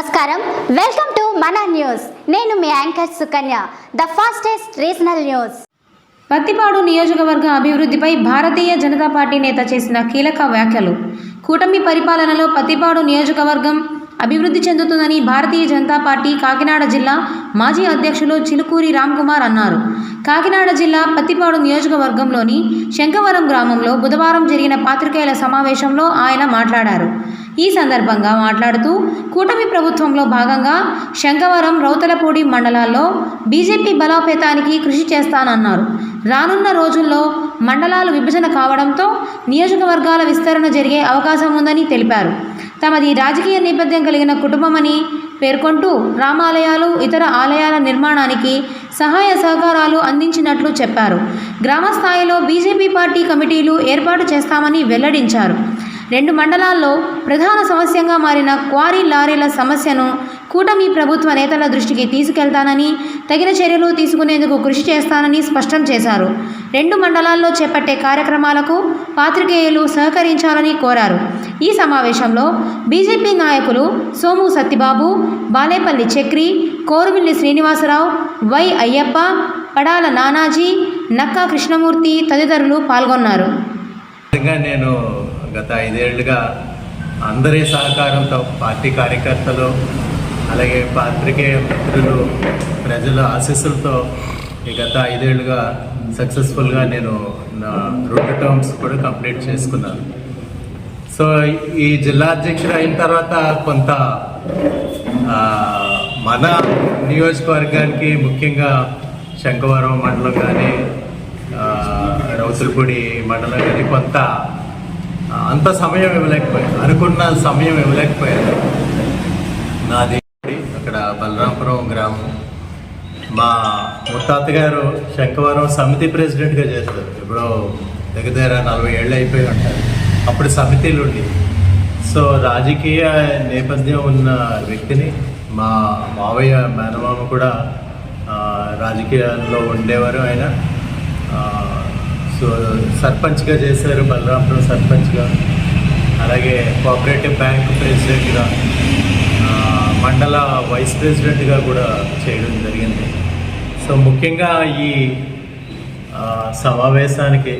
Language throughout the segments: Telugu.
నమస్కారం. వెల్కమ్ టు మన న్యూస్ నేను మీ anchor Sukanya the fastest regional news Pattipadu నియోజకవర్గ అభివృద్ధిపై భారతీయ జనతా పార్టీ నేత చేసిన కీలక వ్యాఖ్యలు. కూటమి పరిపాలనలో పత్తిపాడు నియోజకవర్గం అభివృద్ధి చెందుతుందని భారతీయ జనతా పార్టీ కాకినాడ జిల్లా మాజీ అధ్యక్షులు చిలుకూరి రామ్కుమార్ అన్నారు. కాకినాడ జిల్లా పత్తిపాడు నియోజకవర్గంలోని శంకవరం గ్రామంలో బుధవారం జరిగిన పాత్రికేయుల సమావేశంలో ఆయన మాట్లాడారు. ఈ సందర్భంగా మాట్లాడుతూ కూటమి ప్రభుత్వంలో భాగంగా శంకవరం రౌతలపూడి మండలాల్లో బీజేపీ బలోపేతానికి కృషి చేస్తానన్నారు. రానున్న రోజుల్లో మండలాలు విభజన కావడంతో నియోజకవర్గాల విస్తరణ జరిగే అవకాశం ఉందని తెలిపారు. తమది రాజకీయ నేపథ్యం కలిగిన కుటుంబమని పేర్కొంటూ రామాలయాలు ఇతర ఆలయాల నిర్మాణానికి సహాయ సహకారాలు అందించినట్లు చెప్పారు. గ్రామ స్థాయిలో బీజేపీ పార్టీ కమిటీలు ఏర్పాటు చేస్తామని వెల్లడించారు. రెండు మండలాల్లో ప్రధాన సమస్యగా మారిన క్వారీ లారీల సమస్యను కూటమి ప్రభుత్వ నేతల దృష్టికి తీసుకెళ్తానని తగిన చర్యలు తీసుకునేందుకు కృషి చేస్తానని స్పష్టం చేశారు. రెండు మండలాల్లో చేపట్టే కార్యక్రమాలకు పాత్రికేయులు సహకరించాలని కోరారు. ఈ సమావేశంలో బీజేపీ నాయకులు సోము సత్తిబాబు బాలేపల్లి చక్రి కోరుమిల్లి శ్రీనివాసరావు వై అయ్యప్ప పడాల నానాజీ నక్కా కృష్ణమూర్తి తదితరులు పాల్గొన్నారు. నేను గత ఐదేళ్ళుగా అందరి సహకారంతో పార్టీ కార్యకర్తలు అలాగే పాత్రికేయ మిత్రులు ప్రజల ఆశీస్సులతో ఈ గత ఐదేళ్ళుగా సక్సెస్ఫుల్గా నేను నా రెండు టర్మ్స్ కూడా కంప్లీట్ చేసుకున్నాను. సో ఈ జిల్లా అధ్యక్షుడు అయిన తర్వాత కొంత మన నియోజకవర్గానికి ముఖ్యంగా శంఖవరం మండలం కానీ రౌతులపూడి మండలం కానీ కొంత అంత సమయం ఇవ్వలేకపోయాను అనుకున్న సమయం ఇవ్వలేకపోయాను. నాది అక్కడ బలరాంపురం గ్రామం. మా ముత్తాత గారు శంఖవరం సమితి ప్రెసిడెంట్గా చేస్తారు ఇప్పుడు దగ్గర దగ్గర నలభై ఏళ్ళు అయిపోయి ఉంటారు. అప్పుడు సమితిలు ఉండి. సో రాజకీయ నేపథ్యం ఉన్న వ్యక్తిని మా మావయ్య మేనమామ కూడా రాజకీయాల్లో ఉండేవారు ఆయన. సో సర్పంచ్గా చేశారు బలరాంపురం సర్పంచ్గా. అలాగే కోఆపరేటివ్ బ్యాంక్ ప్రెసిడెంట్గా మండల వైస్ ప్రెసిడెంట్గా కూడా చేయడం జరిగింది. సో ముఖ్యంగా ఈ సమావేశానికి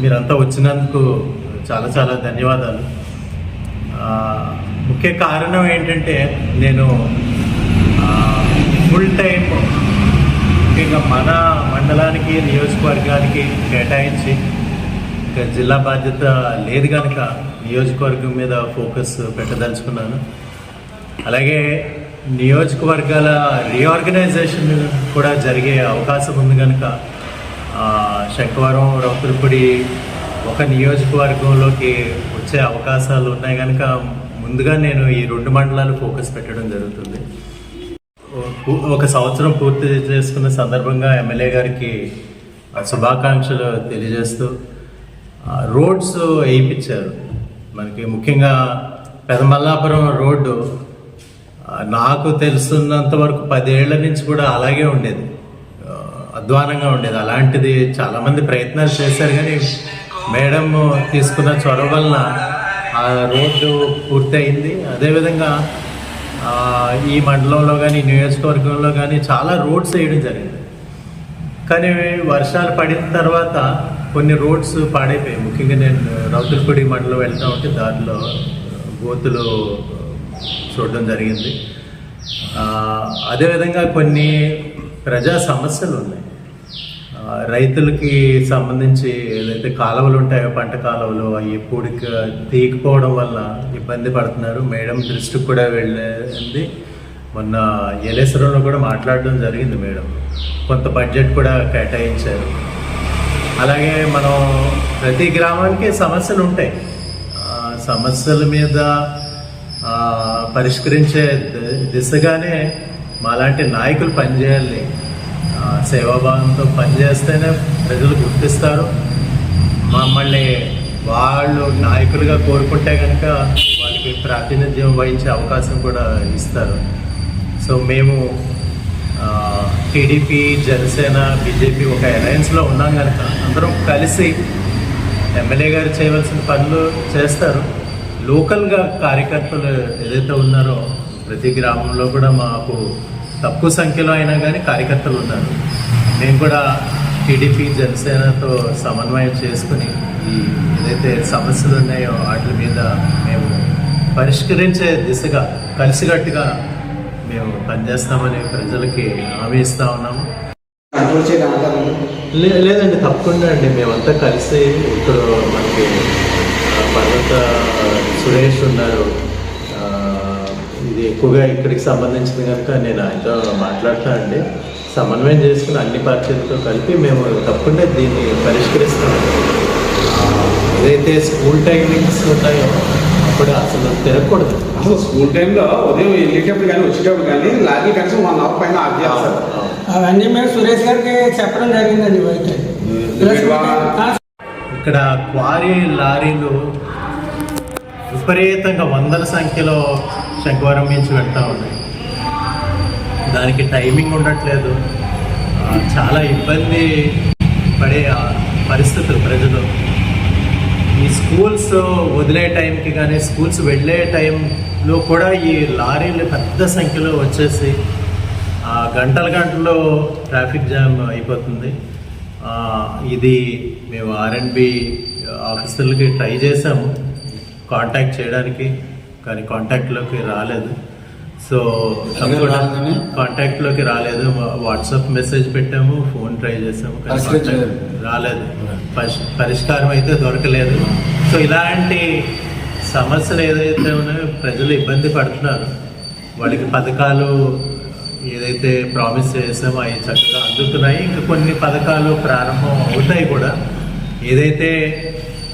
మీరంతా వచ్చినందుకు చాలా చాలా ధన్యవాదాలు. ముఖ్య కారణం ఏంటంటే నేను ఫుల్ టైం ముఖ్యంగా మన మండలానికి నియోజకవర్గానికి కేటాయించి ఇంకా జిల్లా బాధ్యత లేదు కనుక నియోజకవర్గం మీద ఫోకస్ పెట్టదలుచుకున్నాను. అలాగే నియోజకవర్గాల రీఆర్గనైజేషన్ కూడా జరిగే అవకాశం ఉంది కనుక ఆ, శంకవరం రౌతులపూడి ఒక నియోజకవర్గంలోకి వచ్చే అవకాశాలు ఉన్నాయి కనుక ముందుగా నేను ఈ రెండు మండలాలు ఫోకస్ పెట్టడం జరుగుతుంది. ఒక సంవత్సరం పూర్తి చేసుకున్న సందర్భంగా ఎమ్మెల్యే గారికి శుభాకాంక్షలు తెలియజేస్తూ రోడ్స్ వేయించారు. మనకి ముఖ్యంగా పెదమల్లాపురం రోడ్డు నాకు తెలుసున్నంత వరకు పదేళ్ళ నుంచి కూడా అలాగే ఉండేది. అధ్వానంగా ఉండేది. అలాంటిది చాలామంది ప్రయత్నాలు చేశారు కానీ మేడం తీసుకున్న చొరవ వలన ఆ రోడ్డు పూర్తయింది. అదేవిధంగా ఈ మండలంలో కానీ నియోజకవర్గంలో కానీ చాలా రోడ్స్ వేయడం జరిగింది. కానీ వర్షాలు పడిన తర్వాత కొన్ని రోడ్స్ పాడైపోయాయి. ముఖ్యంగా నేను రౌతులపూడి మండలం వెళ్తా ఉంటే దారిలో గోతులు చూడడం జరిగింది. అదేవిధంగా కొన్ని ప్రజా సమస్యలు ఉన్నాయి. రైతులకి సంబంధించి ఏదైతే కాలువలు ఉంటాయో పంట కాలువలు అవి పూడిక తీయకపోవడం వల్ల ఇబ్బంది పడుతున్నారు. మేడం దృష్టికి కూడా వెళ్ళింది. మొన్న ఎలేశ్వరంలో కూడా మాట్లాడడం జరిగింది మేడం. కొంత బడ్జెట్ కూడా కేటాయించారు. అలాగే మనం ప్రతి గ్రామానికి సమస్యలు ఉంటాయి. సమస్యల మీద పరిష్కరించే దిశగానే మాలాంటి నాయకులు పనిచేయాలి. సేవాభావంతో పనిచేస్తేనే ప్రజలు గుర్తిస్తారు. మమ్మల్ని వాళ్ళు నాయకులుగా కోరుకుంటే కనుక వాళ్ళకి ప్రాతినిధ్యం వహించే అవకాశం కూడా ఇస్తారు. సో మేము టీడీపీ జనసేన బీజేపీ ఒక అలయన్స్లో ఉన్నాం కనుక అందరం కలిసి ఎమ్మెల్యే గారు చేయవలసిన పనులు చేస్తారు. లోకల్గా కార్యకర్తలు ఏదైతే ఉన్నారో ప్రతి గ్రామంలో కూడా మాకు తక్కువ సంఖ్యలో అయినా కానీ కార్యకర్తలు ఉన్నారు. మేము కూడా టీడీపీ జనసేనతో సమన్వయం చేసుకుని ఈ ఏదైతే సమస్యలు ఉన్నాయో వాటి మీద మేము పరిష్కరించే దిశగా కలిసికట్టుగా మేము పనిచేస్తామని ప్రజలకి హామీ ఇస్తా ఉన్నాము. లే- లేదండి తప్పకుండా అండి. మేమంతా కలిసి ఇప్పుడు మనకి పర్వత సురేష్ ఉన్నారు. ఇది ఎక్కువగా ఇక్కడికి సంబంధించింది కనుక నేను ఆయనతో మాట్లాడతా అండి. సమన్వయం చేసుకుని అన్ని పార్టీలతో కలిపి మేము తప్పకుండా దీన్ని పరిష్కరిస్తామండి ఆ, ఏదైతే స్కూల్ టైమింగ్స్ ఉన్నాయో అప్పుడు అసలు తిరగకూడదు. అసలు స్కూల్ టైంలో ఉదయం వెళ్ళేటప్పుడు కానీ వచ్చేటప్పుడు కానీ లారీ కనీసం వన్ అవర్ పైన ఆఫ్ చేస్తారు. అవును. అవన్నీ మేము సురేష్ గారికి చెప్పడం జరిగిందండి అయితే ఇక్కడ క్వారీ లారీలు విపరీతంగా వందల సంఖ్యలో శంకవరం నుంచి పెడతా ఉన్నాయి దానికి టైమింగ్ ఉండట్లేదు. చాలా ఇబ్బంది పడే ఆ, పరిస్థితులు ప్రజలు. ఈ స్కూల్స్ వదిలే టైంకి కానీ స్కూల్స్ వెళ్ళే టైంలో కూడా ఈ లారీలు పెద్ద సంఖ్యలో వచ్చేసి ఆ, గంటల గంటలో ట్రాఫిక్ జామ్ అయిపోతుంది. ఇది మేము ఆర్ఎండ్బి ఆఫీసర్లకి ట్రై చేసాము కాంటాక్ట్ చేయడానికి. కానీ కాంటాక్ట్లోకి రాలేదు. సో? కాంటాక్ట్లోకి రాలేదు వాట్సాప్ మెసేజ్ పెట్టాము ఫోన్ ట్రై చేసాము కానీ రాలేదు. పరిష్- పరిష్కారం అయితే దొరకలేదు. సో ఇలాంటి సమస్యలు ఏదైతే ఉన్నాయో ప్రజలు ఇబ్బంది పడుతున్నారు. వాళ్ళకి పథకాలు ఏదైతే ప్రామిస్ చేసామో అవి చక్కగా అందుతున్నాయి. ఇంకా కొన్ని పథకాలు ప్రారంభం అవుతాయి కూడా. ఏదైతే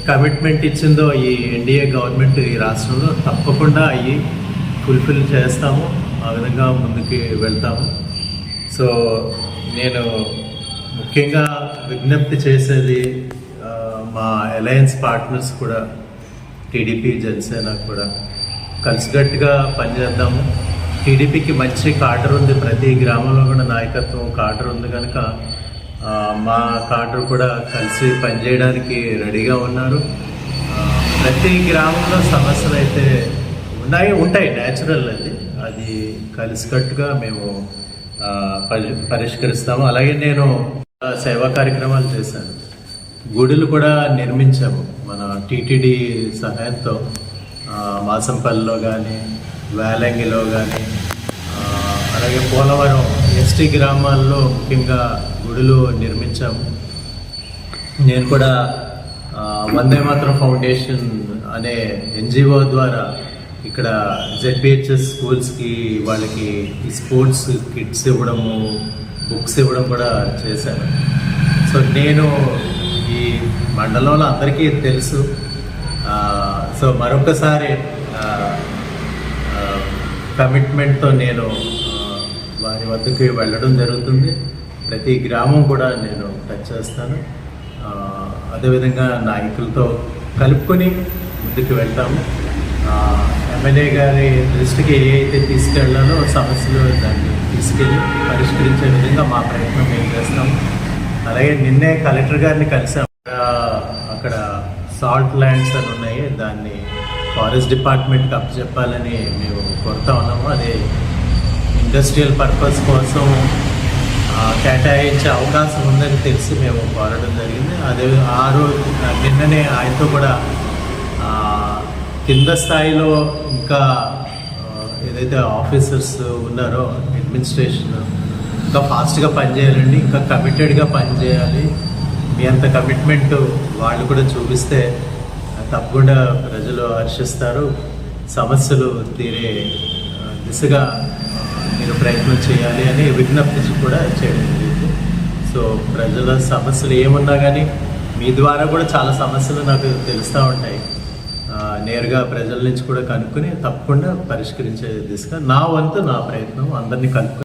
కమిట్మెంట్ ఇచ్చిందో ఈ ఎన్డీఏ గవర్నమెంట్ ఈ రాష్ట్రంలో తప్పకుండా అవి ఫుల్ఫిల్ చేస్తాము. ఆ విధంగా ముందుకు వెళ్తాము. సో నేను ముఖ్యంగా విజ్ఞప్తి చేసేది మా అలయన్స్ పార్ట్నర్స్ కూడా టీడీపీ జనసేన కూడా కలిసికట్టుగా పనిచేద్దాము. టీడీపీకి మంచి కాడర్ ఉంది. ప్రతి గ్రామంలో కూడా నాయకత్వం కాడర్ ఉంది కనుక మా కాడర్ కూడా కలిసి పనిచేయడానికి రెడీగా ఉన్నారు. ప్రతి గ్రామంలో సమస్యలు అయితే ఉన్నాయి ఉంటాయి న్యాచురల్ అది. అది కలిసికట్టుగా మేము పరిష్కరిస్తాము. అలాగే నేను సేవా కార్యక్రమాలు చేశాను. గుడులు కూడా నిర్మించాము మన టీటీడీ సహాయంతో. మాసంపల్లిలో కానీ వేలంగిలో కానీ అలాగే పోలవరం ఎస్టీ గ్రామాల్లో ముఖ్యంగా గుడులు నిర్మించాము నేను కూడా వందే మాత్రం ఫౌండేషన్ అనే ఎన్జిఓ ద్వారా ఇక్కడ జెడ్పిహెచ్ఎస్ స్కూల్స్కి వాళ్ళకి ఈ స్పోర్ట్స్ కిట్స్ ఇవ్వడము బుక్స్ ఇవ్వడం కూడా చేశాను. సో నేను ఈ మండలంలో అందరికీ తెలుసు. సో మరొకసారి కమిట్మెంట్తో నేను వారి వద్దకు వెళ్ళడం జరుగుతుంది. ప్రతి గ్రామం కూడా నేను టచ్ చేస్తాను. అదేవిధంగా నాయకులతో కలుపుకొని ముందుకు వెళ్తాము. ఎమ్మెల్యే గారి దృష్టికి ఏ అయితే తీసుకెళ్ళాలో సమస్యలు దాన్ని తీసుకెళ్ళి పరిష్కరించే విధంగా మా ప్రయత్నం మేము చేస్తాము. అలాగే నిన్నే కలెక్టర్ గారిని కలిసాము. అక్కడ సాల్ట్ ల్యాండ్స్ అని ఉన్నాయి. దాన్ని ఫారెస్ట్ డిపార్ట్మెంట్కి అప్పచెప్పాలని మేము కోరుతా ఉన్నాము. అదే ఇండస్ట్రియల్ పర్పస్ కోసం కేటాయించే అవకాశం ఉందని తెలిసి మేము కోరడం జరిగింది. అదే ఆ రోజు నిన్ననే ఆయనతో కూడా కింద స్థాయిలో ఇంకా ఏదైతే ఆఫీసర్స్ ఉన్నారో అడ్మినిస్ట్రేషన్ ఇంకా ఫాస్ట్గా పనిచేయాలండి ఇంకా కమిటెడ్గా పనిచేయాలి. మీ అంత కమిట్మెంట్ వాళ్ళు కూడా చూపిస్తే తప్పకుండా ప్రజలు హర్షిస్తారు. సమస్యలు తీరే దిశగా మీరు ప్రయత్నం చేయాలి అని విజ్ఞప్తి కూడా చేయడం జరిగింది. సో ప్రజల సమస్యలు ఏమున్నా కానీ మీ ద్వారా కూడా చాలా సమస్యలు నాకు తెలుస్తూ ఉంటాయి. నేరుగా ప్రజల నుంచి కూడా కనుక్కొని తప్పకుండా పరిష్కరించే దిశగా నా వంతు నా ప్రయత్నం అందరినీ కనుక్కొని